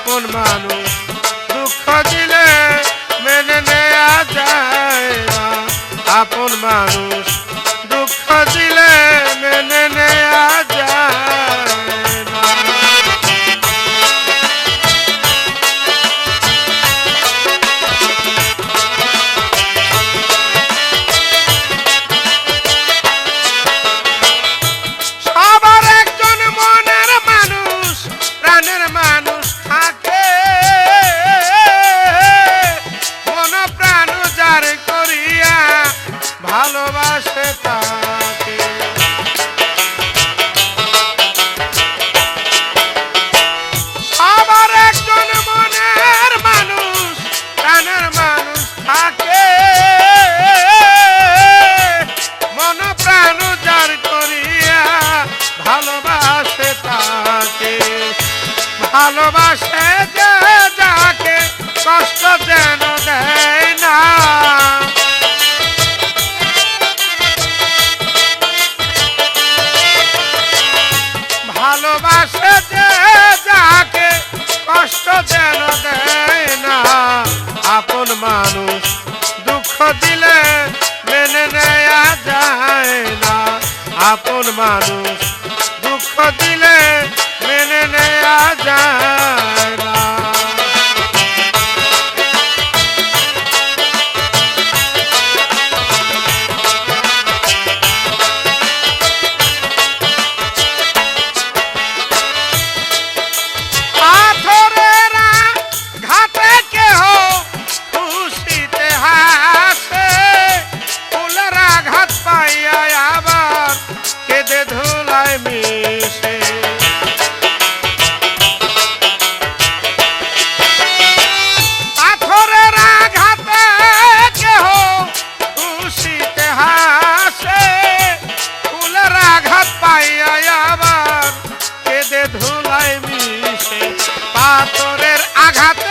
আপন মানুষ দুঃখ দিলে মেনে নেয়া যায় না। আপন মানুষ যেন দেয় না। আপন মানুষ দুঃখ দিলে মেনে নেয়া যায় না। আপন মানুষ দুঃখ দিলে মেনে নেয়া যায়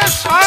Yes,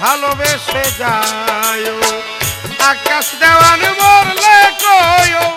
ভালোবেসে যায় আকাশ দেওয়ান মরলে কয়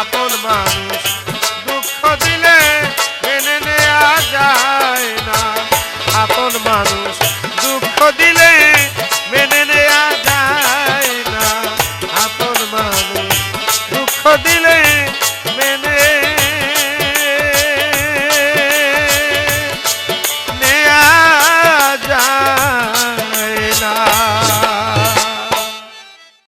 আপন মানুষ